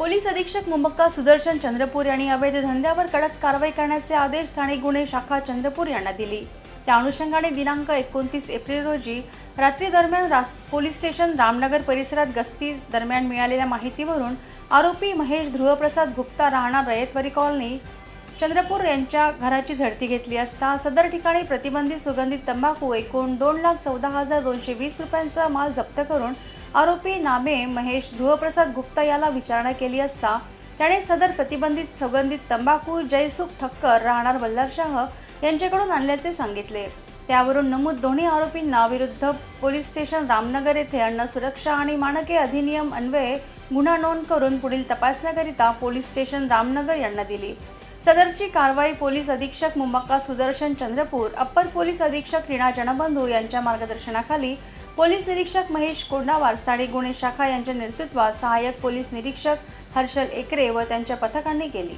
Police अधीक्षक मुमक्का सुदर्शन चंद्रपूर यांनी अवैध धंद्यावर कडक कारवाई करण्याचे आदेश स्थानिक गुन्हे शाखा चंद्रपूर यांना दिली. त्या अनुषंगाने दिनांक एकोणतीस एप्रिल रोजी रात्री दरम्यान रास पोलीस स्टेशन रामनगर परिसरात गस्ती दरम्यान मिळालेल्या माहितीवरून आरोपी महेश ध्रुवप्रसाद गुप्ता राहणार रयतवारी कॉलनी चंद्रपूर यांच्या घराची झडती घेतली असता सदर ठिकाणी प्रतिबंधित सुगंधित तंबाखू एकूण दोन लाख चौदा हजार दोनशे वीस रुपयांचा माल जप्त करून आरोपी नामे महेश ध्रुवप्रसाद गुप्ता याला विचारणा केली असता त्याने सदर प्रतिबंधित सुगंधित तंबाखू जयसुख ठक्कर राहणार बल्लारशाह यांच्याकडून आणल्याचे सांगितले. त्यावरून नमूद दोन्ही आरोपींना विरुद्ध पोलीस स्टेशन रामनगर येथे अन्न सुरक्षा आणि मानके अधिनियम अन्वये गुन्हा नोंद करून पुढील तपासण्याकरिता पोलीस स्टेशन रामनगर यांना दिली. सदरची कारवाई पोलीस अधीक्षक मुंबक्का सुदर्शन चंद्रपूर अप्पर पोलीस अधीक्षक रीणा जनबंधू यांच्या मार्गदर्शनाखाली पोलीस निरीक्षक महेश कोंडावार साडे गुन्हे शाखा यांच्या नेतृत्वात सहाय्यक पोलीस निरीक्षक हर्षल एकरे व त्यांच्या पथकांनी केली.